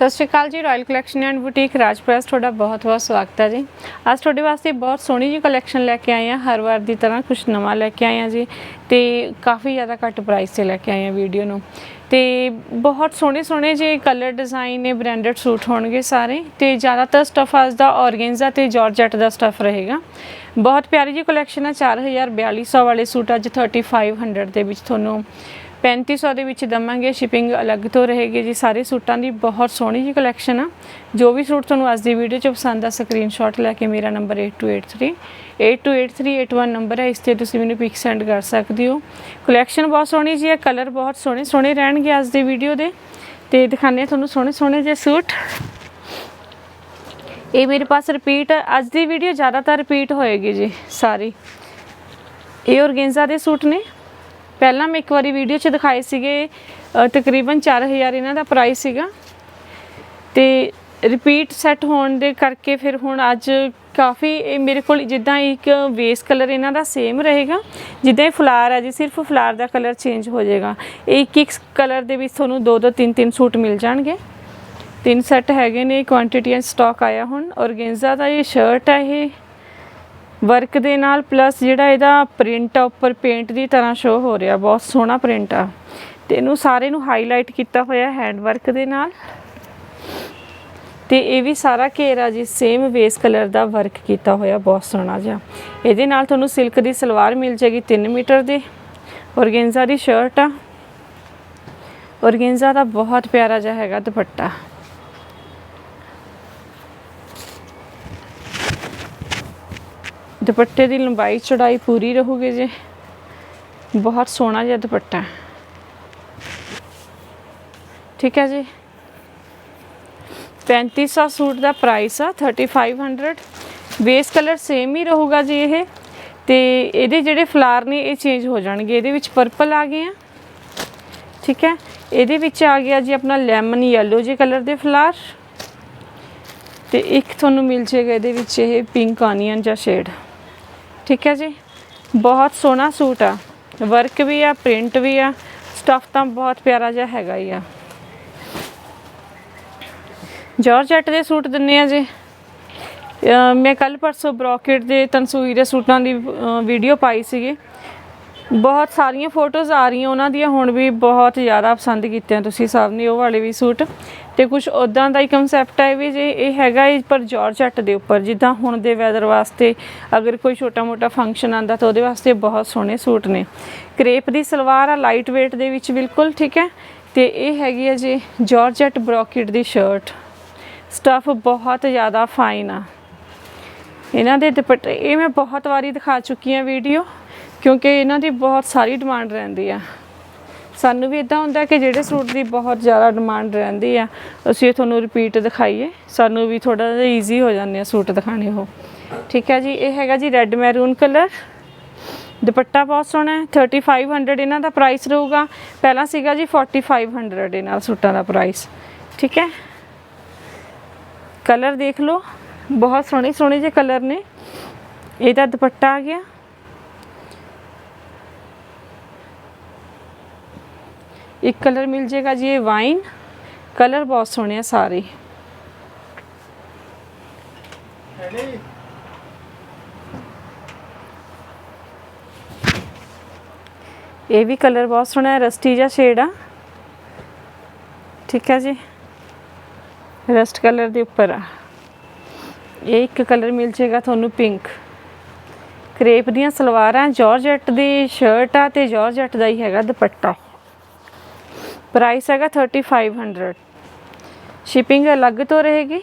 ਸਤਿ ਸ਼੍ਰੀ ਅਕਾਲ ਜੀ royal collection and boutique Raj ਤੁਹਾਡਾ ਬਹੁਤ-ਬਹੁਤ ਸਵਾਗਤ ਹੈ ਜੀ। ਅੱਜ ਤੁਹਾਡੇ ਵਾਸਤੇ ਬਹੁਤ ਸੋਹਣੀ ਜੀ ਕਲੈਕਸ਼ਨ ਲੈ ਕੇ ਆਏ ਹਾਂ, ਹਰ ਵਾਰ ਦੀ ਤਰ੍ਹਾਂ ਕੁਝ ਨਵਾਂ ਲੈ ਕੇ ਆਏ ਹਾਂ ਜੀ ਤੇ ਕਾਫੀ ਜ਼ਿਆਦਾ ਘੱਟ ਪ੍ਰਾਈਸ ਤੇ ਲੈ ਕੇ ਆਏ ਹਾਂ ਵੀਡੀਓ ਨੂੰ। ਤੇ ਬਹੁਤ ਸੋਹਣੇ ਸੋਹਣੇ ਜੇ ਕਲਰ ਡਿਜ਼ਾਈਨ ਨੇ ਬ੍ਰਾਂਡਡ ਸੂਟ ਹੋਣਗੇ ਸਾਰੇ ਤੇ ਜ਼ਿਆਦਾਤਰ ਸਟਫ ਅੱਜ ਦਾ ਔਰਗੈਂਜ਼ਾ ਤੇ ਜਾਰਜਟ ਦਾ ਸਟਫ ਰਹੇਗਾ। ਬਹੁਤ ਪਿਆਰੀ ਜੀ ਕਲੈਕਸ਼ਨ ਹੈ 4400 ਵਾਲੇ ਸੂਟ ਅੱਜ 3500 ਦੇ ਵਿੱਚ ਤੁਹਾਨੂੰ 3500 ਦੇ ਵਿੱਚ ਦਵਾਂਗੇ ਸ਼ਿਪਿੰਗ ਅਲੱਗ ਤੋਂ ਰਹੇਗੀ ਜੀ। ਸਾਰੇ ਸੂਟਾਂ ਦੀ ਬਹੁਤ ਸੋਹਣੀ ਜੀ ਕਲੈਕਸ਼ਨ ਆ। ਜੋ ਵੀ ਸੂਟ ਤੁਹਾਨੂੰ ਅੱਜ ਦੀ ਵੀਡੀਓ 'ਚ ਪਸੰਦ ਆ ਸਕਰੀਨਸ਼ਾਟ ਲੈ ਕੇ ਮੇਰਾ ਨੰਬਰ 8283 828381 ਨੰਬਰ ਹੈ ਇਸ ਤੇ ਤੁਸੀਂ ਮੈਨੂੰ ਪਿਕ ਸੈਂਡ ਕਰ ਸਕਦੇ ਹੋ। ਕਲੈਕਸ਼ਨ ਬਹੁਤ ਸੋਹਣੀ ਜੀ ਹੈ ਕਲਰ ਬਹੁਤ ਸੋਹਣੇ ਸੋਹਣੇ ਰਹਿਣਗੇ ਅੱਜ ਦੀ ਵੀਡੀਓ ਦੇ। ਤੇ ਦਿਖਾਣੇ ਤੁਹਾਨੂੰ ਸੋਹਣੇ ਸੋਹਣੇ ਜਿਹੇ ਸੂਟ। ਇਹ ਮੇਰੇ ਪਾਸ ਰਿਪੀਟ ਅੱਜ ਦੀ ਵੀਡੀਓ ਜ਼ਿਆਦਾਤਰ ਰਿਪੀਟ ਹੋਏਗੀ ਜੀ, ਸਾਰੀ। ਇਹ ਔਰਗੇਂਜ਼ਾ ਦੇ ਸੂਟ ਨੇ। ਪਹਿਲਾਂ ਮੈਂ ਇੱਕ ਵਾਰੀ ਵੀਡੀਓ 'ਚ ਦਿਖਾਏ ਸੀਗੇ ਅ, ਤਕਰੀਬਨ 4000 ਇਹਨਾਂ ਦਾ ਪ੍ਰਾਈਸ ਸੀਗਾ। ਤੇ ਰਿਪੀਟ ਸੈੱਟ ਹੋਣ ਦੇ ਕਰਕੇ ਫਿਰ ਹੁਣ ਅੱਜ ਕਾਫੀ ਇਹ ਮੇਰੇ ਕੋਲ ਜਿੱਦਾਂ ਇੱਕ ਬੇਸ ਕਲਰ ਇਹਨਾਂ ਦਾ ਸੇਮ ਰਹੇਗਾ। ਜਿੱਦਾਂ ਇਹ ਫਲਾਰ ਹੈ ਜੀ ਸਿਰਫ ਫਲਾਰ ਦਾ ਕਲਰ ਚੇਂਜ ਹੋ ਜਾਏਗਾ। ਇਹ ਇੱਕ ਇੱਕ ਕਲਰ ਦੇ ਵਿੱਚ ਤੁਹਾਨੂੰ ਦੋ ਦੋ ਤਿੰਨ ਤਿੰਨ ਸੂਟ ਮਿਲ ਜਾਣਗੇ। ਤਿੰਨ ਸੈੱਟ ਹੈਗੇ ਨੇ ਕੁਆਂਟੀਟੀ ਐਂਡ ਸਟਾਕ ਆਇਆ ਹੁਣ। ਔਰਗੇਂਜ਼ਾ ਦਾ ਇਹ ਸ਼ਰਟ ਹੈ ਇਹ। ਵਰਕ ਦੇ ਨਾਲ ਪਲੱਸ ਜਿਹੜਾ ਇਹਦਾ ਪ੍ਰਿੰਟ ਆ, ਉੱਪਰ ਪੇਂਟ ਦੀ ਤਰ੍ਹਾਂ ਸ਼ੋ ਹੋ ਰਿਹਾ, ਬਹੁਤ ਸੋਹਣਾ ਪ੍ਰਿੰਟ ਆ। ਤੇ ਇਹਨੂੰ ਸਾਰੇ ਨੂੰ ਹਾਈਲਾਈਟ ਕੀਤਾ ਹੋਇਆ ਹੈਂਡ ਵਰਕ ਦੇ ਨਾਲ। ਤੇ ਇਹ ਵੀ ਸਾਰਾ ਘੇਰਾ ਜੀ ਸੇਮ ਵੇਸ ਕਲਰ ਦਾ ਵਰਕ ਕੀਤਾ ਹੋਇਆ, ਬਹੁਤ ਸੋਹਣਾ ਜਿਹਾ। ਇਹਦੇ ਨਾਲ ਤੁਹਾਨੂੰ ਸਿਲਕ ਦੀ ਸਲਵਾਰ ਮਿਲ ਜਾਏਗੀ 3 ਮੀਟਰ ਦੀ। ਔਰਗੇਂਜ਼ਾ ਦੀ ਸ਼ਰਟ ਆ। ਔਰਗੇਂਜ਼ਾ ਦਾ ਬਹੁਤ ਪਿਆਰਾ ਜਿਹਾ ਹੈਗਾ ਦੁਪੱਟਾ। ਦੁਪੱਟੇ ਦੀ ਲੰਬਾਈ ਚੌੜਾਈ ਪੂਰੀ ਰਹੂਗੀ ਜੀ। ਬਹੁਤ ਸੋਹਣਾ ਜਿਹਾ ਦੁਪੱਟਾ। ਠੀਕ ਹੈ ਜੀ। 3500 ਸੂਟ ਦਾ ਪ੍ਰਾਈਸ ਆ 3500 ਬੇਸ ਕਲਰ ਸੇਮ ਹੀ ਰਹੂਗਾ ਜੀ ਇਹ। ਤੇ ਇਹਦੇ ਜਿਹੜੇ ਫਲਾਰ ਨੇ, ਇਹ ਚੇਂਜ ਹੋ ਜਾਣਗੇ। ਇਹਦੇ ਵਿੱਚ ਪਰਪਲ ਆ ਗਏ ਆ। ਠੀਕ ਹੈ। ਇਹਦੇ ਵਿੱਚ ਆ ਗਿਆ ਜੀ ਆਪਣਾ ਲੈਮਨ ਯੈਲੋ ਜੇ ਕਲਰ ਦੇ ਫਲਾਰ ਤੇ ਇੱਕ ਤੁਹਾਨੂੰ ਮਿਲ ਜਾਏਗਾ ਇਹਦੇ ਵਿੱਚ ਇਹ ਪਿੰਕ ਆਨੀਅਨ ਜਾਂ ਸ਼ੇਡ ਠੀਕ ਹੈ ਜੀ? ਬਹੁਤ ਸੋਹਣਾ ਸੂਟ ਆ। ਵਰਕ ਵੀ ਆ ਪ੍ਰਿੰਟ ਵੀ ਆ। ਸਟਫ ਤਾਂ ਬਹੁਤ ਪਿਆਰਾ ਜਿਹਾ ਹੈਗਾ ਹੀ ਆ। ਜਾਰਜਟ ਦੇ ਸੂਟ ਦਿੰਨੇ ਆ ਜੀ। ਮੈਂ ਕੱਲ ਪਰਸੋਂ ਬ੍ਰੋਕੇਟ ਦੇ ਤਨਸੂਈ ਦੇ ਸੂਟਾਂ ਦੀ ਵੀਡੀਓ ਪਾਈ ਸੀਗੀ। ਬਹੁਤ ਸਾਰੀਆਂ ਫੋਟੋਜ਼ ਆ ਰਹੀਆਂ ਉਹਨਾਂ ਦੀਆਂ, ਹੁਣ ਵੀ ਬਹੁਤ ਜ਼ਿਆਦਾ ਪਸੰਦ ਕੀਤੀਆਂ ਤੁਸੀਂ ਸਭ ਨੇ, ਉਹ ਵਾਲੇ ਵੀ ਸੂਟ। ਤੇ ਕੁਝ ਉਦਾਂ ਦਾ ਹੀ ਕਨਸੈਪਟ ਹੈ ਵੀ ਜੇ ਇਹ ਹੈਗਾ ਇਹ ਪਰ ਜਾਰਜਟ ਦੇ ਉੱਪਰ, ਜਿੱਦਾਂ ਹੁਣ ਦੇ ਵੈਦਰ ਵਾਸਤੇ ਅਗਰ ਕੋਈ ਛੋਟਾ ਮੋਟਾ ਫੰਕਸ਼ਨ ਆਂਦਾ ਤਾਂ ਉਹਦੇ ਵਾਸਤੇ ਬਹੁਤ ਸੋਹਣੇ ਸੂਟ ਨੇ। ਕ੍ਰੇਪ ਦੀ ਸਲਵਾਰ ਆ ਲਾਈਟ weight ਦੇ ਵਿੱਚ ਬਿਲਕੁਲ, ਠੀਕ ਹੈ? ਤੇ ਇਹ ਹੈਗੀ ਹੈ ਜੀ ਜਾਰਜਟ ਬ੍ਰੋਕੇਟ ਦੀ ਸ਼ਰਟ ਸਟਫ ਬਹੁਤ ਜ਼ਿਆਦਾ ਫਾਈਨ ਆ। ਇਹਨਾਂ ਦੇ ਦੁਪੱਟੇ, ਇਹ ਮੈਂ ਬਹੁਤ ਵਾਰੀ ਦਿਖਾ ਚੁੱਕੀ ਹਾਂ ਵੀਡੀਓ। ਕਿਉਂਕਿ ਇਹਨਾਂ ਦੀ ਬਹੁਤ ਸਾਰੀ ਡਿਮਾਂਡ ਰਹਿੰਦੀ ਆ। ਸਾਨੂੰ ਵੀ ਇਦਾਂ ਹੁੰਦਾ ਕਿ ਜਿਹੜੇ ਸੂਟ ਦੀ ਬਹੁਤ ਜ਼ਿਆਦਾ ਡਿਮਾਂਡ ਰਹਿੰਦੀ ਆ, ਅਸੀਂ ਇਹ ਤੁਹਾਨੂੰ ਰਿਪੀਟ ਦਿਖਾਈਏ। ਸਾਨੂੰ ਵੀ ਥੋੜਾ ਜਿਹਾ ਈਜ਼ੀ ਹੋ ਜਾਂਦੇ ਆ ਸੂਟ ਦਿਖਾਣੇ ਉਹ। ਠੀਕ ਹੈ ਜੀ, ਇਹ ਹੈਗਾ ਜੀ ਰੈੱਡ ਮੈਰੂਨ ਕਲਰ ਦੁਪੱਟਾ ਬਹੁਤ ਸੋਹਣਾ ਹੈ 3500 ਇਹਨਾਂ ਦਾ ਪ੍ਰਾਈਸ ਰਹੂਗਾ। ਪਹਿਲਾਂ ਸੀਗਾ ਜੀ 4500 ਇਹਨਾਂ ਸੂਟਾਂ ਦਾ ਪ੍ਰਾਈਸ ਠੀਕ ਹੈ? ਕਲਰ ਦੇਖ ਲਓ। ਬਹੁਤ ਸੋਹਣੇ ਸੋਹਣੇ ਜਿਹੇ ਕਲਰ ਨੇ। ਇਹਦਾ ਦੁਪੱਟਾ ਆ ਗਿਆ। ਇੱਕ ਕਲਰ ਮਿਲ ਜਾਏਗਾ ਜੀ ਇਹ ਵਾਈਨ, ਕਲਰ ਬਹੁਤ ਸੋਹਣੇ ਆ ਸਾਰੇ। ਇਹ ਵੀ ਕਲਰ ਬਹੁਤ ਸੋਹਣਾ ਹੈ, ਰਸਟੀ ਜਿਹਾ ਸ਼ੇਡ ਆ। ਠੀਕ ਹੈ ਜੀ। ਰਸਟ ਕਲਰ ਦੇ ਉੱਪਰ ਆ। ਇਹ ਇੱਕ ਕਲਰ ਮਿਲ ਜਾਏਗਾ ਤੁਹਾਨੂੰ ਪਿੰਕ। ਕਰੇਪ ਦੀਆਂ ਸਲਵਾਰਾਂ ਜਾਰਜਟ ਦੀ ਸ਼ਰਟ ਆ ਤੇ ਜਾਰਜਟ ਦਾ ਹੀ ਹੈਗਾ ਦੁਪੱਟਾ। ਪ੍ਰਾਈਸ ਹੈਗਾ 3500 ਸ਼ਿਪਿੰਗ ਅਲੱਗ ਤੋਂ ਰਹੇਗੀ।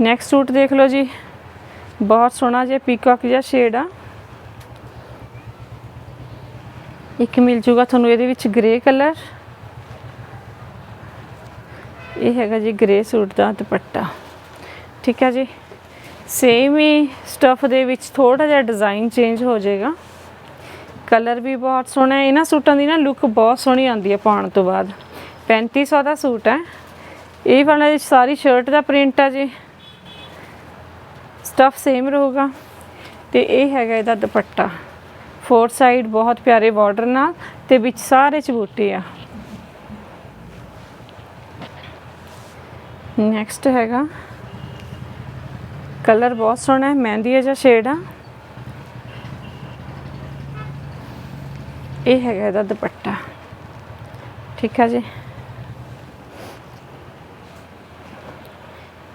ਨੈਕਸਟ ਸੂਟ ਦੇਖ ਲਓ ਜੀ। ਬਹੁਤ ਸੋਹਣਾ ਜਿਹਾ ਪੀਕਾਕ ਜਿਹਾ ਸ਼ੇਡ ਆ। ਇੱਕ ਮਿਲ ਜੂਗਾ ਤੁਹਾਨੂੰ ਇਹਦੇ ਵਿੱਚ ਗ੍ਰੇ ਕਲਰ ਇਹ ਹੈਗਾ ਜੀ ਗ੍ਰੇ ਸੂਟ ਦਾ ਦੁਪੱਟਾ। ਠੀਕ ਹੈ ਜੀ। ਸੇਮ ਹੀ ਸਟਫ ਦੇ ਵਿੱਚ ਥੋੜਾ ਜਿਹਾ ਡਿਜ਼ਾਈਨ ਚੇਂਜ ਹੋ ਜਾਏਗਾ। ਕਲਰ ਵੀ ਬਹੁਤ ਸੋਹਣਾ ਹੈ। ਇਹਨਾਂ ਸੂਟਾਂ ਦੀ ਨਾ ਲੁੱਕ ਬਹੁਤ ਸੋਹਣੀ ਆਉਂਦੀ ਹੈ ਪਾਉਣ ਤੋਂ ਬਾਅਦ। 3500 ਦਾ ਸੂਟ ਹੈ। ਇਹ ਵਾਲਾ ਜੀ ਸਾਰੀ ਸ਼ਰਟ ਦਾ ਪ੍ਰਿੰਟ ਹੈ ਜੀ। ਸਟਫ ਸੇਮ ਰਹੂਗਾ। ਤੇ ਇਹ ਹੈਗਾ ਇਹਦਾ ਦੁਪੱਟਾ। ਫੋਰ ਸਾਈਡ ਬਹੁਤ ਪਿਆਰੇ ਬਾਰਡਰ ਨਾਲ ਤੇ ਵਿੱਚ ਸਾਰੇ ਚਬੂਟੇ ਆ। ਨੈਕਸਟ ਹੈਗਾ। ਕਲਰ ਬਹੁਤ ਸੋਹਣਾ ਹੈ। ਮਹਿੰਦੀ ਜਿਹਾ ਸ਼ੇਡ ਆ। ਇਹ ਹੈਗਾ ਇਹਦਾ ਦੁਪੱਟਾ। ਠੀਕ ਹੈ ਜੀ।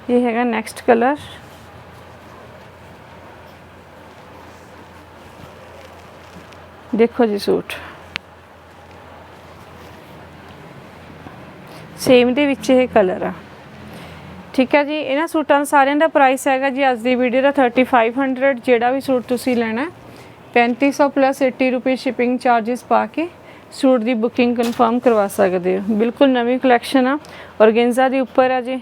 ਇਹ ਹੈਗਾ ਨੈਕਸਟ ਕਲਰ ਦੇਖੋ ਜੀ ਸੂਟ। ਸੇਮ ਦੇ ਵਿੱਚ ਇਹ ਕਲਰ ਆ। ਠੀਕ ਹੈ ਜੀ, ਇਹਨਾਂ ਸੂਟਾਂ ਦਾ ਸਾਰਿਆਂ ਦਾ ਪ੍ਰਾਈਸ ਹੈਗਾ ਜੀ, ਅੱਜ ਦੀ ਵੀਡੀਓ ਦਾ 3500 ਜਿਹੜਾ ਵੀ ਸੂਟ ਤੁਸੀਂ ਲੈਣਾ 3500 ਪਲੱਸ 80 ਰੁਪਏ ਸ਼ਿਪਿੰਗ ਚਾਰजेस ਪਾ ਕੇ ਸੂਟ ਦੀ ਬੁਕਿੰਗ ਕਨਫਰਮ ਕਰਵਾ ਸਕਦੇ ਹੋ। ਬਿਲਕੁਲ ਨਵੀਂ ਕਲੈਕਸ਼ਨ ਆ। ਔਰਗੈਂਜ਼ਾ ਦੇ ਉੱਪਰ ਆ ਜੀ।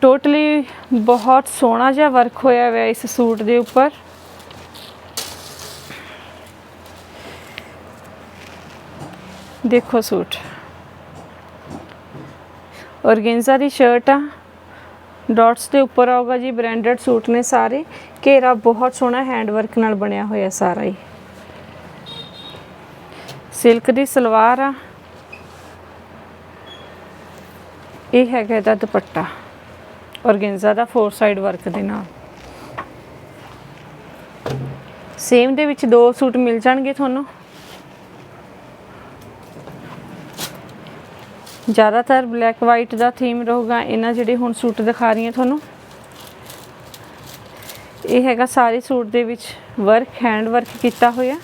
ਟੋਟਲੀ ਬਹੁਤ ਸੋਹਣਾ ਜਿਹਾ ਵਰਕ ਹੋਇਆ ਹੋਇਆ ਇਸ ਸੂਟ ਦੇ ਉੱਪਰ। ਦੇਖੋ ਸੂਟ। ਔਰਗੈਂਜ਼ਾ ਦੀ ਸ਼ਰਟ ਆ। ਡਾਟਸ ਦੇ ਉੱਪਰ ਆਊਗਾ ਜੀ ਬ੍ਰਾਂਡਡ ਸੂਟ ਨੇ ਸਾਰੇ। ਘੇਰਾ ਬਹੁਤ ਸੋਹਣਾ ਹੈਂਡ ਵਰਕ ਨਾਲ ਬਣਿਆ ਹੋਇਆ ਸਾਰਾ ਹੀ। ਸਿਲਕ ਦੀ ਸਲਵਾਰ ਆ। ਇਹ ਹੈਗਾ ਇਹਦਾ ਦੁਪੱਟਾ। ਔਰਗੈਂਜ਼ਾ ਦਾ ਫੋਰ ਸਾਈਡ ਵਰਕ ਦੇ ਨਾਲ। ਸੇਮ ਦੇ ਵਿੱਚ ਦੋ ਸੂਟ ਮਿਲ ਜਾਣਗੇ ਤੁਹਾਨੂੰ। ਜ਼ਿਆਦਾਤਰ ਬਲੈਕ ਵਾਈਟ ਦਾ ਥੀਮ ਰਹੂਗਾ। ਇਹਨਾਂ ਜਿਹੜੇ ਹੁਣ ਸੂਟ ਦਿਖਾ ਰਹੀ ਹਾਂ ਤੁਹਾਨੂੰ। ਇਹ ਹੈਗਾ ਸਾਰੇ ਸੂਟ ਦੇ ਵਿੱਚ ਵਰਕ ਹੈਂਡ ਵਰਕ ਕੀਤਾ ਹੋਇਆ।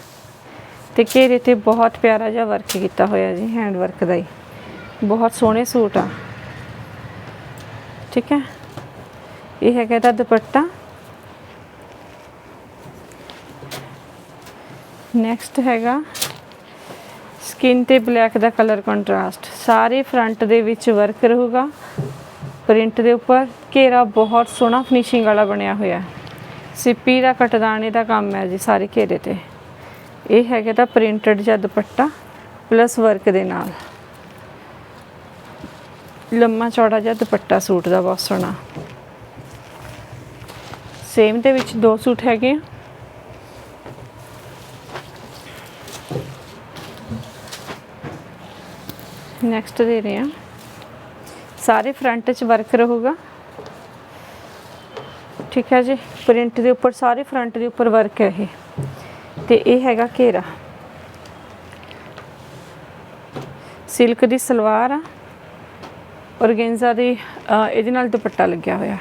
ਤੇ ਘੇਰੇ ਤੇ ਬਹੁਤ ਪਿਆਰਾ ਜਿਹਾ ਵਰਕ ਕੀਤਾ ਹੋਇਆ ਜੀ ਹੈਂਡ ਵਰਕ ਦਾ ਹੀ। ਬਹੁਤ ਸੋਹਣੇ ਸੂਟ ਆ। ਠੀਕ ਹੈ? ਇਹ ਹੈਗਾ ਇਹਦਾ ਦੁਪੱਟਾ। ਨੈਕਸਟ ਹੈਗਾ ਸਕਿਨ ਤੇ ਬਲੈਕ ਦਾ ਕਲਰ ਕੰਟਰਾਸਟ ਸਾਰੇ ਫਰੰਟ ਦੇ ਵਿੱਚ ਵਰਕ ਰਹੂਗਾ। ਪ੍ਰਿੰਟ ਦੇ ਉੱਪਰ ਘੇਰਾ ਬਹੁਤ ਸੋਹਣਾ ਫਿਨਿਸ਼ਿੰਗ ਵਾਲਾ ਬਣਿਆ ਹੋਇਆ। ਹੈ ਸਿੱਪੀ ਦਾ ਕਟਦਾਣੇ ਦਾ ਕੰਮ ਹੈ ਜੀ ਸਾਰੇ ਘੇਰੇ ਤੇ। ਇਹ ਹੈਗਾ ਤਾਂ ਪ੍ਰਿੰਟਡ ਜਾਂ ਦੁਪੱਟਾ ਪਲੱਸ ਵਰਕ ਦੇ ਨਾਲ। ਲੰਮਾ ਚੌੜਾ ਜਿਹਾ ਦੁਪੱਟਾ ਸੂਟ ਦਾ ਬਹੁਤ ਸੋਹਣਾ। ਸੇਮ ਦੇ ਵਿੱਚ ਦੋ ਸੂਟ ਹੈਗੇ ਆ। ਨੈਕਸਟ ਦੇ ਰਹੇ ਹਾਂ ਸਾਰੇ ਫਰੰਟ 'ਚ ਵਰਕ ਰਹੂਗਾ। ਠੀਕ ਹੈ ਜੀ। ਪ੍ਰਿੰਟ ਦੇ ਉੱਪਰ, ਸਾਰੇ ਫਰੰਟ ਦੇ ਉੱਪਰ ਵਰਕ ਹੈ ਇਹ। ਤੇ ਇਹ ਹੈਗਾ ਘੇਰਾ। ਸਿਲਕ ਦੀ ਸਲਵਾਰ ਆ ਔਰਗੈਂਜ਼ਾ ਦੀ ਇਹਦੇ ਨਾਲ ਦੁਪੱਟਾ ਲੱਗਿਆ ਹੋਇਆ।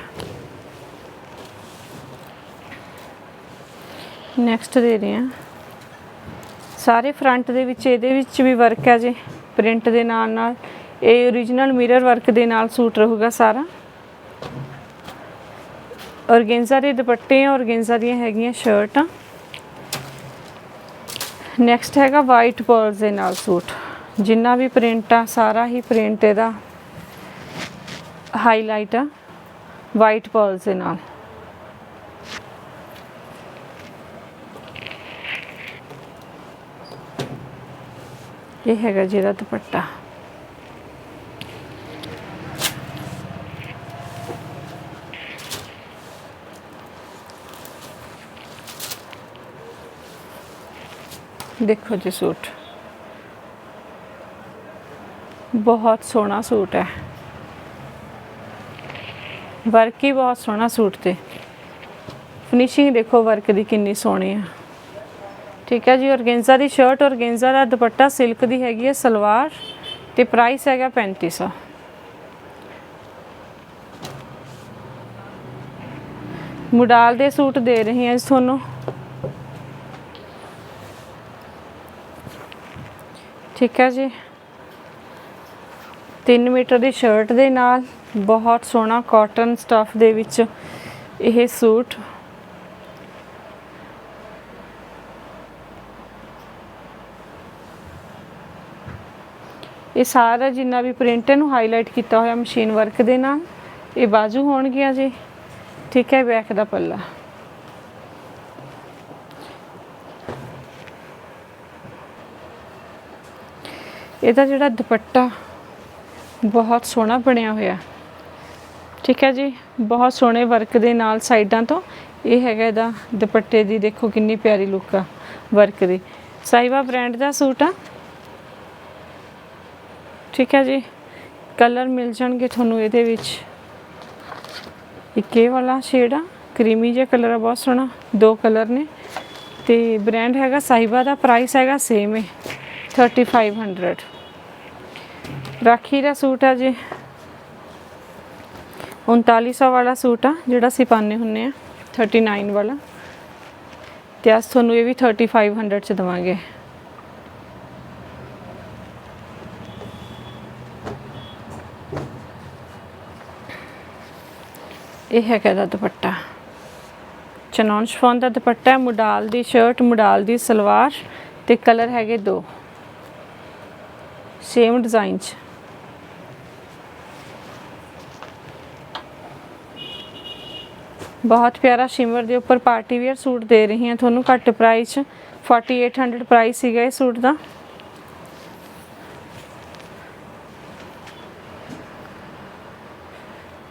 ਨੈਕਸਟ ਦੇ ਰਹੇ ਹਾਂ। ਸਾਰੇ ਫਰੰਟ ਦੇ ਵਿੱਚ, ਇਹਦੇ ਵਿੱਚ ਵੀ ਵਰਕ ਹੈ ਜੀ। ਪ੍ਰਿੰਟ ਦੇ ਨਾਲ ਨਾਲ ਇਹ origignal ਮਿਰਰ ਵਰਕ ਦੇ ਨਾਲ ਸੂਟ ਰਹੂਗਾ ਸਾਰਾ। ਔਰਗੈਂਜ਼ਾ ਦੇ ਦੁਪੱਟੇ ਆ ਔਰਗੈਂਜ਼ਾ ਦੀਆਂ ਹੈਗੀਆਂ ਸ਼ਰਟਾਂ। ਨੈਕਸਟ ਹੈਗਾ ਵਾਈਟ ਪਰਲਸ ਦੇ ਨਾਲ ਸੂਟ। ਜਿੰਨਾ ਵੀ ਪ੍ਰਿੰਟ ਆ, ਸਾਰਾ ਹੀ ਪ੍ਰਿੰਟ ਇਹਦਾ ਹਾਈਲਾਈਟ ਆ ਵਾਈਟ ਪਰਲਸ ਦੇ ਨਾਲ। ਇਹ ਹੈਗਾ ਜਿਹਦਾ ਦੁਪੱਟਾ। ਦੇਖੋ ਜੀ ਸੂਟ। ਬਹੁਤ ਸੋਹਣਾ ਸੂਟ ਹੈ। ਵਰਕ ਹੀ ਬਹੁਤ ਸੋਹਣਾ ਸੂਟ ਤੇ। ਫਿਨਿਸ਼ਿੰਗ ਦੇਖੋ ਵਰਕ ਦੀ ਕਿੰਨੀ ਸੋਹਣੀ ਆ ਠੀਕ ਹੈ ਜੀ, ਔਰਗੈਂਜ਼ਾ ਦੀ ਸ਼ਰਟ ਔਰਗੈਂਜ਼ਾ ਦਾ ਦੁਪੱਟਾ ਸਿਲਕ ਦੀ ਹੈਗੀ ਹੈ, ਸਲਵਾਰ ਤੇ ਪ੍ਰਾਈਸ ਹੈਗਾ 3500 ਮੁਡਾਲ ਦੇ ਸੂਟ ਦੇ ਰਹੇ ਹਾਂ ਜੀ ਤੁਹਾਨੂੰ। ਠੀਕ ਹੈ ਜੀ। 3 ਮੀਟਰ ਦੀ ਸ਼ਰਟ ਦੇ ਨਾਲ ਬਹੁਤ ਸੋਹਣਾ ਕਾਟਨ ਸਟਫ ਦੇ ਵਿੱਚ ਇਹ ਸੂਟ। ਇਹ ਸਾਰਾ ਜਿੰਨਾ ਵੀ ਪ੍ਰਿੰਟ ਨੂੰ ਹਾਈਲਾਈਟ ਕੀਤਾ ਹੋਇਆ ਮਸ਼ੀਨ ਵਰਕ ਦੇ ਨਾਲ, ਇਹ ਬਾਜੂ ਹੋਣਗੀਆਂ ਜੀ। ਠੀਕ ਹੈ ਬੈਕ ਦਾ ਪੱਲਾ। ਇਹਦਾ ਜਿਹੜਾ ਦੁਪੱਟਾ ਬਹੁਤ ਸੋਹਣਾ ਬਣਿਆ ਹੋਇਆ। ਠੀਕ ਹੈ ਜੀ? ਬਹੁਤ ਸੋਹਣੇ ਵਰਕ ਦੇ ਨਾਲ ਸਾਈਡਾਂ ਤੋਂ ਇਹ ਹੈਗਾ ਇਹਦਾ ਦੁਪੱਟੇ ਦੀ, ਦੇਖੋ ਕਿੰਨੀ ਪਿਆਰੀ ਲੁੱਕ ਆ ਵਰਕ ਦੀ। ਸਾਈਵਾ ਬ੍ਰਾਂਡ ਦਾ ਸੂਟ ਆ। ਠੀਕ ਹੈ ਜੀ? ਕਲਰ ਮਿਲ ਜਾਣਗੇ ਤੁਹਾਨੂੰ ਇਹਦੇ ਵਿੱਚ। ਇੱਕ ਇਹ ਵਾਲਾ ਸ਼ੇਡ ਆ, ਕਰੀਮੀ ਜਿਹਾ ਕਲਰ ਆ, ਬਹੁਤ ਸੋਹਣਾ। ਦੋ ਕਲਰ ਨੇ। ਤੇ ਬ੍ਰਾਂਡ ਹੈਗਾ ਸਾਹਿਬਾ ਦਾ ਪ੍ਰਾਈਸ ਹੈਗਾ ਸੇਮ ਹੈ 3500 ਰਾਖੀ ਦਾ ਸੂਟ ਆ ਜੀ। 3900 ਵਾਲਾ ਸੂਟ ਆ ਜਿਹੜਾ ਅਸੀਂ ਪਾਉਂਦੇ ਹੁੰਨੇ ਆ 39 ਵਾਲਾ। ਤੇ ਅੱਜ ਤੁਹਾਨੂੰ ਇਹ ਵੀ 3500 ਚ ਦਵਾਂਗੇ। ਇਹ ਹੈਗਾ ਦਾ ਦੁਪੱਟਾ। ਚਨੌਨ ਸ਼ਫੋਨ ਦਾ ਦੁਪੱਟਾ ਹੈ, ਮੁਡਾਲ ਦੀ ਸ਼ਰਟ ਮੁਡਾਲ ਦੀ ਸਲਵਾਰ ਤੇ ਕਲਰ ਹੈਗੇ ਦੋ। ਸੇਮ ਡਿਜ਼ਾਈਨ ਚ। ਬਹੁਤ ਪਿਆਰਾ ਸ਼ਿਮਰ ਦੇ ਉੱਪਰ ਪਾਰਟੀ ਵੇਅਰ ਸੂਟ ਦੇ ਰਹੀ ਹਾਂ। ਤੁਹਾਨੂੰ ਘੱਟ ਪ੍ਰਾਈਸ 'ਚ 4800 ਪ੍ਰਾਈਸ ਸੀਗਾ ਇਹ ਸੂਟ ਦਾ।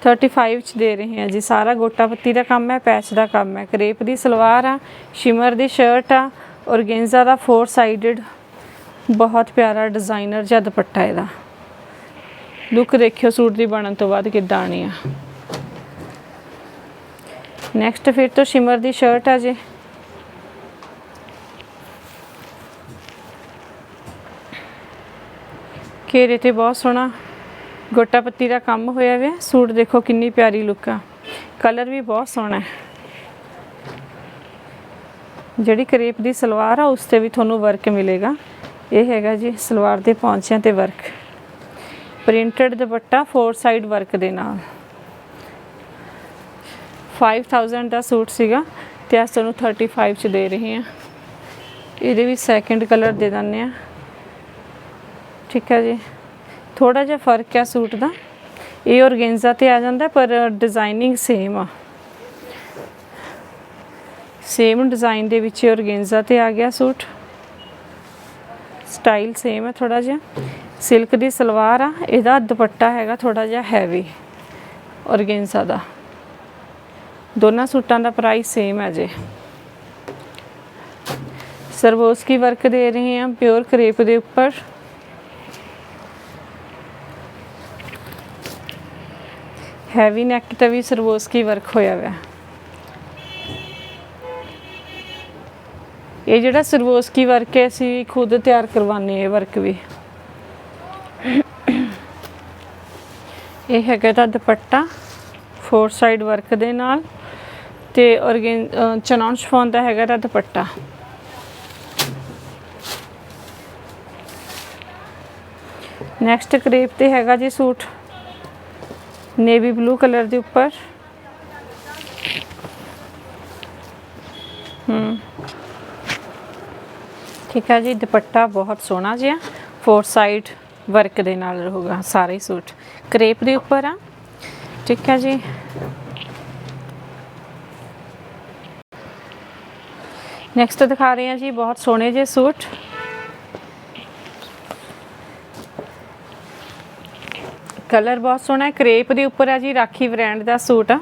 ਥਰਟੀ ਫਾਈਵ ਚ ਦੇ ਰਹੇ ਹਾਂ ਜੀ। ਸਾਰਾ ਗੋਟਾ ਪੱਤੀ ਦਾ ਕੰਮ ਹੈ ਪੈਚ ਦਾ ਕੰਮ ਹੈ। ਕਰੇਪ ਦੀ ਸਲਵਾਰ ਆ, ਸ਼ਿਮਰ ਦੀ ਸ਼ਰਟ ਆ, ਔਰਗੇਂਜ਼ਾ ਦਾ ਫੋਰ ਸਾਈਡਡ ਬਹੁਤ ਪਿਆਰਾ ਡਿਜ਼ਾਈਨਰ ਜਿਹਾ ਦੁਪੱਟਾ ਇਹਦਾ। ਲੁੱਕ ਦੇਖਿਓ ਸੂਟ ਦੀ ਬਣਨ ਤੋਂ ਬਾਅਦ ਕਿੱਦਾਂ ਆਣੀ ਆ। ਨੈਕਸਟ ਫਿਰ ਤੋਂ ਸ਼ਿਮਰ ਦੀ ਸ਼ਰਟ ਆ ਜੀ। ਘੇਰੇ ਤੇ ਬਹੁਤ ਸੋਹਣਾ ਗੋਟਾ ਪੱਤੀ ਦਾ ਕੰਮ ਹੋਇਆ ਹੋਇਆ ਸੂਟ ਦੇਖੋ ਕਿੰਨੀ ਪਿਆਰੀ ਲੁੱਕ ਆ। ਕਲਰ ਵੀ ਬਹੁਤ ਸੋਹਣਾ ਹੈ। ਜਿਹੜੀ ਕਰੇਪ ਦੀ ਸਲਵਾਰ ਆ, ਉਸ ਤੇ ਵੀ ਤੁਹਾਨੂੰ ਵਰਕ ਮਿਲੇਗਾ। ਇਹ ਹੈਗਾ ਜੀ ਸਲਵਾਰ ਦੇ ਪੌਂਚਿਆਂ ਤੇ work printed dupatta four side work ਦੇ ਨਾਲ। 5000 ਦਾ ਸੂਟ ਸੀਗਾ ਤੇ ਅੱਜ ਤੁਹਾਨੂੰ 35 ਚ ਦੇ ਰਹੇ ਹਾਂ। ਇਹਦੇ ਵੀ ਸੈਕਿੰਡ ਕਲਰ ਦੇ ਦਿੰਦੇ ਆ ਠੀਕ ਹੈ ਜੀ। ਥੋੜਾ ਜਿਹਾ ਫ਼ਰਕ ਹੈ ਸੂਟ ਦਾ। ਇਹ ਔਰਗੇਂਜ਼ਾ ਤੇ ਆ ਜਾਂਦਾ, ਪਰ ਡਿਜ਼ਾਈਨਿੰਗ ਸੇਮ ਆ। ਸੇਮ ਡਿਜ਼ਾਈਨ ਦੇ ਵਿੱਚ ਔਰਗੇਂਜ਼ਾ ਤੇ ਆ ਗਿਆ ਸੂਟ। ਸਟਾਈਲ ਸੇਮ ਹੈ ਥੋੜਾ ਜਿਹਾ। ਸਿਲਕ ਦੀ ਸਲਵਾਰ ਆ। ਇਹਦਾ ਦੁਪੱਟਾ ਹੈਗਾ ਥੋੜਾ ਜਿਹਾ ਹੈਵੀ ਔਰਗੇਂਜ਼ਾ ਦਾ। ਦੋਨਾਂ ਸੂਟਾਂ ਦਾ ਪ੍ਰਾਈਸ ਸੇਮ ਹੈ ਜੇ। ਸਰਵੋਸਕੀ ਵਰਕ ਦੇ ਰਹੇ ਹਾਂ ਪਿਓਰ ਕਰੇਪ ਦੇ ਉੱਪਰ। ਹੈਵੀ ਨੈਕ ਤੇ ਵੀ ਸਰਵੋਸਕੀ ਵਰਕ ਹੋਇਆ ਹੋਇਆ ਇਹ ਜਿਹੜਾ ਸਰਵੋਸਕੀ ਵਰਕ ਹੈ, ਅਸੀਂ ਖੁਦ ਤਿਆਰ ਕਰਵਾਉਂਦੇ ਇਹ ਵਰਕ ਵੀ। ਇਹ ਹੈਗਾ ਦਾ ਦੁਪੱਟਾ ਫੋਰ ਸਾਈਡ ਵਰਕ ਦੇ ਨਾਲ। ਤੇ ਔਰਗੇਨ ਚਨੌਨ ਸ਼ਫੋਨ ਦਾ ਹੈਗਾ ਦਾ ਦੁਪੱਟਾ ਨੈਕਸਟ ਕਰੇਪ ਤੇ ਹੈਗਾ ਜੀ ਸੂਟ। ਨੇਵੀ ਬਲੂ ਕਲਰ ਦੇ ਉੱਪਰ। ਹਮ ਠੀਕ ਹੈ ਜੀ, ਦੁਪੱਟਾ ਬਹੁਤ ਸੋਹਣਾ ਜਿਹਾ। ਫੋਰ ਸਾਈਡ ਵਰਕ ਦੇ ਨਾਲ ਰਹੂਗਾ ਸਾਰੇ ਸੂਟ। ਕਰੇਪ ਦੇ ਉੱਪਰ ਆ। ਠੀਕ ਹੈ ਜੀ। ਨੈਕਸਟ ਦਿਖਾ ਰਹੇ ਹਾਂ ਜੀ, ਬਹੁਤ ਸੋਹਣੇ ਜੇ ਸੂਟ। ਕਲਰ ਬਹੁਤ ਸੋਹਣਾ ਹੈ, ਕਰੇਪ ਦੇ ਉੱਪਰ ਹੈ ਜੀ, ਰਾਖੀ ਬ੍ਰਾਂਡ ਦਾ ਸੂਟ ਆ।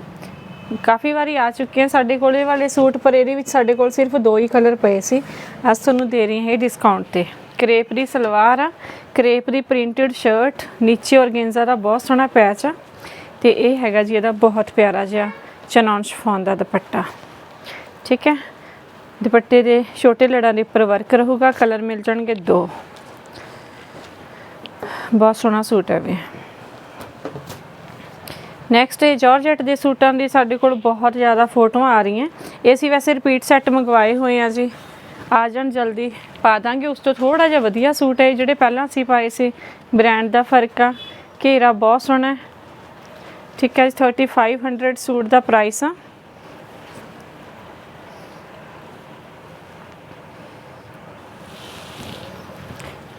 ਕਾਫੀ ਵਾਰੀ ਆ ਚੁੱਕੇ ਆ ਸਾਡੇ ਕੋਲ ਇਹ ਵਾਲੇ ਸੂਟ, ਪਰ ਇਹਦੇ ਵਿੱਚ ਸਾਡੇ ਕੋਲ ਸਿਰਫ ਦੋ ਹੀ ਕਲਰ ਪਏ ਸੀ। ਅੱਜ ਤੁਹਾਨੂੰ ਦੇ ਰਹੀ ਹਾਂ ਇਹ ਡਿਸਕਾਊਂਟ ਤੇ। ਕਰੇਪ ਦੀ ਸਲਵਾਰ ਆ, ਕਰੇਪ ਦੀ ਪ੍ਰਿੰਟਡ ਸ਼ਰਟ ਨੀਚੇ ਔਰਗੇਂਜ਼ਾ ਦਾ ਬਹੁਤ ਸੋਹਣਾ ਪੈਚ ਆ। ਤੇ ਇਹ ਹੈਗਾ ਜੀ, ਇਹਦਾ ਬਹੁਤ ਪਿਆਰਾ ਜਿਹਾ ਚਨੌਨ ਸ਼ਫੋਨ ਦਾ ਦੁਪੱਟਾ। ਠੀਕ ਹੈ? ਦੁਪੱਟੇ ਦੇ ਛੋਟੇ ਲੜਾਂ ਦੇ ਉੱਪਰ ਵਰਕ ਰਹੂਗਾ, ਕਲਰ ਮਿਲ ਜਾਣਗੇ ਦੋ। ਬਹੁਤ ਸੋਹਣਾ ਸੂਟ ਹੈ ਵੀ। ਨੈਕਸਟ ਹੈ ਜਾਰਜਟ ਦੇ ਸੂਟਾਂ ਦੀ ਸਾਡੇ ਕੋਲ ਬਹੁਤ ਜ਼ਿਆਦਾ ਫੋਟੋਆਂ ਆ ਰਹੀਆਂ। ਇਹ ਸੀ ਵੈਸੇ ਰਿਪੀਟ ਸੈੱਟ ਮੰਗਵਾਏ ਹੋਏ ਆ ਜੀ। ਆ ਜਾਣ ਜਲਦੀ, ਪਾ ਦਾਂਗੇ। ਉਸ ਤੋਂ ਥੋੜਾ ਜਿਹਾ ਵਧੀਆ ਸੂਟ ਹੈ ਜਿਹੜੇ ਪਹਿਲਾਂ ਅਸੀਂ ਪਾਏ ਸੀ। ਬ੍ਰਾਂਡ ਦਾ ਫ਼ਰਕ ਆ। ਘੇਰਾ ਬਹੁਤ ਸੋਹਣਾ ਠੀਕ ਹੈ ਜੀ 3500 ਸੂਟ ਦਾ ਪ੍ਰਾਈਸ ਆ।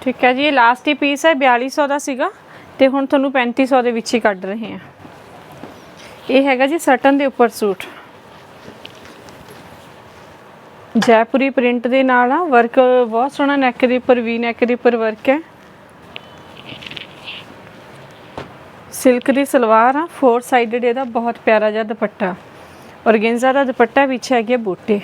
ਠੀਕ ਹੈ ਜੀ, ਇਹ ਲਾਸਟ ਹੀ ਪੀਸ ਹੈ 4200 ਦਾ ਸੀਗਾ ਤੇ ਹੁਣ ਤੁਹਾਨੂੰ 3500 ਦੇ ਵਿੱਚ ਹੀ ਕੱਢ ਰਹੇ ਹਾਂ। ਇਹ ਹੈਗਾ ਜੀ ਸਟਨ ਦੇ ਉੱਪਰ ਸੂਟ। ਜੈਪੁਰੀ ਪ੍ਰਿੰਟ ਦੇ ਨਾਲ ਆ ਵਰਕ ਬਹੁਤ ਸੋਹਣਾ ਨੈਕ ਦੇ ਉੱਪਰ ਵੀ ਨੈਕ ਦੇ ਉੱਪਰ ਵਰਕ ਹੈ। ਸਿਲਕ ਦੀ ਸਲਵਾਰ ਆ ਫੋਰ ਸਾਈਡਡ ਇਹਦਾ ਬਹੁਤ ਪਿਆਰਾ ਜਿਹਾ ਦੁਪੱਟਾ। ਔਰਗੇਂਜ਼ਾ ਦਾ ਦੁਪੱਟਾ ਵਿੱਚ ਹੈਗੇ ਬੂਟੇ।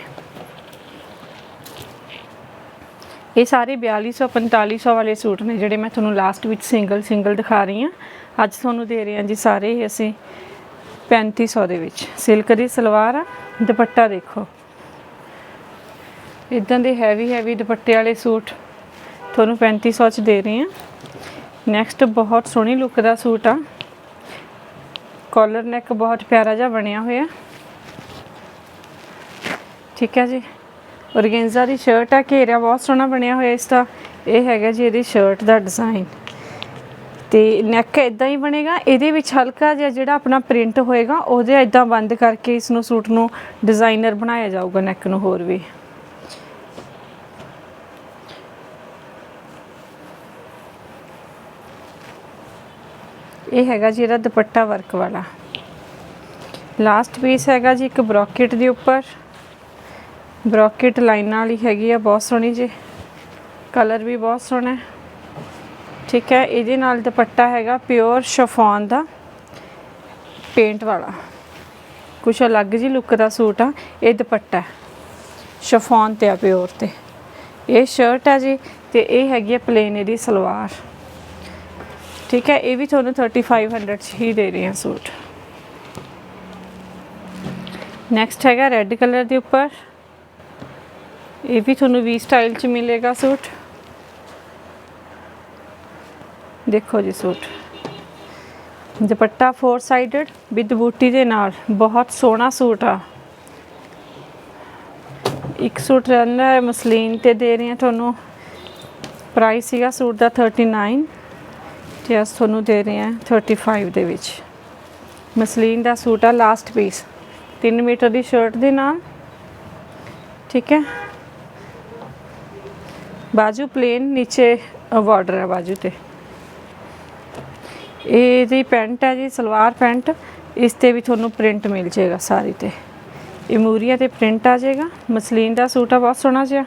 ਇਹ ਸਾਰੇ 4200 4500 ਵਾਲੇ ਸੂਟ ਨੇ ਜਿਹੜੇ ਮੈਂ ਤੁਹਾਨੂੰ ਲਾਸਟ ਵਿੱਚ ਸਿੰਗਲ ਸਿੰਗਲ ਦਿਖਾ ਰਹੀ ਹਾਂ। ਅੱਜ ਤੁਹਾਨੂੰ ਦੇ ਰਹੇ ਹਾਂ ਜੀ ਸਾਰੇ ਹੀ ਅਸੀਂ 3500 ਦੇ ਵਿੱਚ। ਸਿਲਕ ਦੀ ਸਲਵਾਰ ਆ, ਦੁਪੱਟਾ ਦੇਖੋ। ਇਦਾਂ ਦੇ ਹੈਵੀ ਹੈਵੀ ਦੁਪੱਟੇ ਵਾਲੇ ਸੂਟ ਤੁਹਾਨੂੰ 3500 ਚ ਦੇ ਰਹੇ ਹਾਂ। ਨੈਕਸਟ ਬਹੁਤ ਸੋਹਣੀ ਲੁੱਕ ਦਾ ਸੂਟ ਆ। ਕਾਲਰ ਨੈਕ ਬਹੁਤ ਪਿਆਰਾ ਜਿਹਾ ਬਣਿਆ ਹੋਇਆ। ਠੀਕ ਹੈ ਜੀ। ਔਰਗੈਂਜ਼ਾ ਦੀ ਸ਼ਰਟ ਆ ਘੇਰਾ ਬਹੁਤ ਸੋਹਣਾ ਬਣਿਆ ਹੋਇਆ ਇਸ ਦਾ। ਇਹ ਹੈਗਾ ਜੀ ਇਹਦੀ ਸ਼ਰਟ ਦਾ ਡਿਜ਼ਾਈਨ ਤੇ ਨੈਕ ਇਦਾਂ ਹੀ ਬਣੇਗਾ, ਇਹਦੇ ਵਿੱਚ ਹਲਕਾ ਜਿਹਾ ਜਿਹੜਾ ਆਪਣਾ ਪ੍ਰਿੰਟ ਹੋਏਗਾ, ਉਹਦੇ ਇਦਾਂ ਬੰਦ ਕਰਕੇ ਇਸ ਨੂੰ ਸੂਟ ਨੂੰ ਡਿਜ਼ਾਈਨਰ ਬਣਾਇਆ ਜਾਊਗਾ ਨੈਕ ਨੂੰ ਹੋਰ ਵੀ। ਇਹ ਹੈਗਾ ਜੀ ਇਹਦਾ ਦੁਪੱਟਾ ਵਰਕ ਵਾਲਾ। ਲਾਸਟ ਪੀਸ ਹੈਗਾ ਜੀ ਇੱਕ ਬ੍ਰੋਕੇਟ ਦੇ ਉੱਪਰ। ਬ੍ਰੋਕੇਟ ਲਾਈਨਾਂ ਵਾਲੀ ਹੈਗੀ ਆ, ਬਹੁਤ ਸੋਹਣੀ ਜੀ। ਕਲਰ ਵੀ ਬਹੁਤ ਸੋਹਣਾ ਹੈ। ਠੀਕ ਹੈ, ਇਹਦੇ ਨਾਲ ਦੁਪੱਟਾ ਹੈਗਾ ਪਿਓਰ ਸ਼ਫੋਨ ਦਾ ਪੇਂਟ ਵਾਲਾ। ਕੁਛ ਅਲੱਗ ਜੀ ਲੁੱਕ ਦਾ ਸੂਟ ਆ, ਇਹ ਦੁਪੱਟਾ ਸ਼ਫੋਨ ਤੇ ਆ ਪਿਓਰ ਤੇ। ਇਹ ਸ਼ਰਟ ਆ ਜੀ ਤੇ ਇਹ ਹੈਗੀ ਆ ਪਲੇਨ ਇਹਦੀ ਸਲਵਾਰ। ਠੀਕ ਹੈ, ਇਹ ਵੀ ਤੁਹਾਨੂੰ 3500 ਚ ਹੀ ਦੇ ਰਹੇ ਹਾਂ ਸੂਟ। ਨੈਕਸਟ ਹੈਗਾ ਰੈੱਡ ਕਲਰ ਦੇ ਉੱਪਰ। ਇਹ ਵੀ ਤੁਹਾਨੂੰ ਵੀ ਸਟਾਈਲ ਚ ਮਿਲੇਗਾ ਸੂਟ। ਦੇਖੋ ਜੀ suit. Dupatta four sided with ਬੂਟੀ ਦੇ ਨਾਲ। ਬਹੁਤ ਸੋਹਣਾ ਸੂਟ ਆ। ਇੱਕ ਸੂਟ ਰਹਿੰਦਾ ਹੈ ਮਸਲੀਨ ਤੇ ਦੇ ਰਹੀ ਹਾਂ ਤੁਹਾਨੂੰ। ਪ੍ਰਾਈਸ ਸੀਗਾ ਸੂਟ ਦਾ 39 ਤੇ ਅਸ ਤੁਹਾਨੂੰ ਦੇ ਰਹੇ ਹਾਂ 35 ਦੇ ਵਿੱਚ। ਮਸਲੀਨ ਦਾ ਸੂਟ ਆ ਲਾਸਟ ਪੀਸ 3 ਮੀਟਰ ਦੀ ਸ਼ਰਟ ਦੇ ਨਾਲ। ਠੀਕ ਹੈ। ਬਾਜੂ ਪਲੇਨ ਨੀਚੇ ਬਾਰਡਰ ਹੈ ਬਾਜੂ ਤੇ ਇਹ ਦੀ ਪੈਂਟ ਹੈ ਜੀ ਸਲਵਾਰ ਪੈਂਟ ਇਸ ਤੇ ਵੀ ਤੁਹਾਨੂੰ ਪ੍ਰਿੰਟ ਮਿਲ ਜਾਏਗਾ ਸਾਰੀ ਤੇ ਇਹ ਮੂਰੀਆ ਤੇ ਪ੍ਰਿੰਟ ਆ ਜਾਏਗਾ ਮਸਲੀਨ ਦਾ ਸੂਟ ਆ ਬਹੁਤ ਸੋਹਣਾ ਜਿਹਾ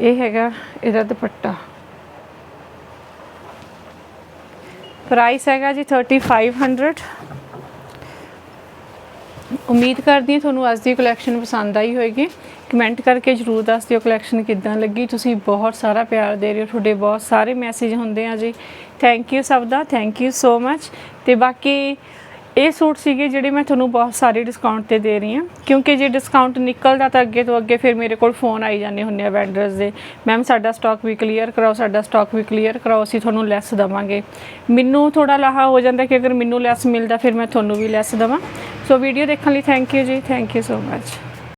ਇਹ ਹੈਗਾ ਇਹਦਾ ਦੁਪੱਟਾ ਪ੍ਰਾਈਸ ਹੈਗਾ ਜੀ 3500 ਉਮੀਦ ਕਰਦੀ ਹਾਂ ਤੁਹਾਨੂੰ ਅੱਜ ਦੀ ਕਲੈਕਸ਼ਨ ਪਸੰਦ ਆਈ ਹੋਏਗੀ। ਕਮੈਂਟ ਕਰਕੇ ਜਰੂਰ ਦੱਸ ਦਿਓ ਕਲੈਕਸ਼ਨ ਕਿੱਦਾਂ ਲੱਗੀ। ਤੁਸੀਂ ਬਹੁਤ ਸਾਰਾ ਪਿਆਰ ਦੇ ਰਹੇ ਹੋ। ਤੁਹਾਡੇ ਬਹੁਤ ਸਾਰੇ ਮੈਸੇਜ ਹੁੰਦੇ ਆ ਜੀ। ਥੈਂਕ ਯੂ ਸਭ ਦਾ। ਥੈਂਕ ਯੂ ਸੋ ਮੱਚ ਤੇ ਬਾਕੀ ਇਹ ਸੂਟ ਸੀਗੇ ਜਿਹੜੇ ਮੈਂ ਤੁਹਾਨੂੰ ਬਹੁਤ ਸਾਰੇ ਡਿਸਕਾਊਂਟ ਤੇ ਦੇ ਰਹੀ ਹਾਂ। ਕਿਉਂਕਿ ਜੇ ਡਿਸਕਾਊਂਟ ਨਿਕਲਦਾ ਤਾਂ ਅੱਗੇ ਤੋਂ ਅੱਗੇ ਫਿਰ ਮੇਰੇ ਕੋਲ ਫੋਨ ਆਈ ਜਾਂਦੇ ਹੁੰਦੇ ਆ ਵੈਂਡਰਸ ਦੇ। ਮੈਮ ਸਾਡਾ ਸਟਾਕ ਵੀ ਕਲੀਅਰ ਕਰਾਓ, ਸਾਡਾ ਸਟਾਕ ਵੀ ਕਲੀਅਰ ਕਰਾਓ, ਅਸੀਂ ਤੁਹਾਨੂੰ ਲੈਸ ਦਵਾਂਗੇ। ਮੈਨੂੰ ਥੋੜਾ ਲਾਹਾ ਹੋ ਜਾਂਦਾ ਕਿ ਅਗਰ ਮੈਨੂੰ ਲੈਸ ਮਿਲਦਾ ਫਿਰ ਮੈਂ ਤੁਹਾਨੂੰ ਵੀ ਲੈਸ ਦਵਾਂ। ਸੋ ਵੀਡੀਓ ਦੇਖਣ ਲਈ ਥੈਂਕ ਯੂ ਜੀ। Thank you so much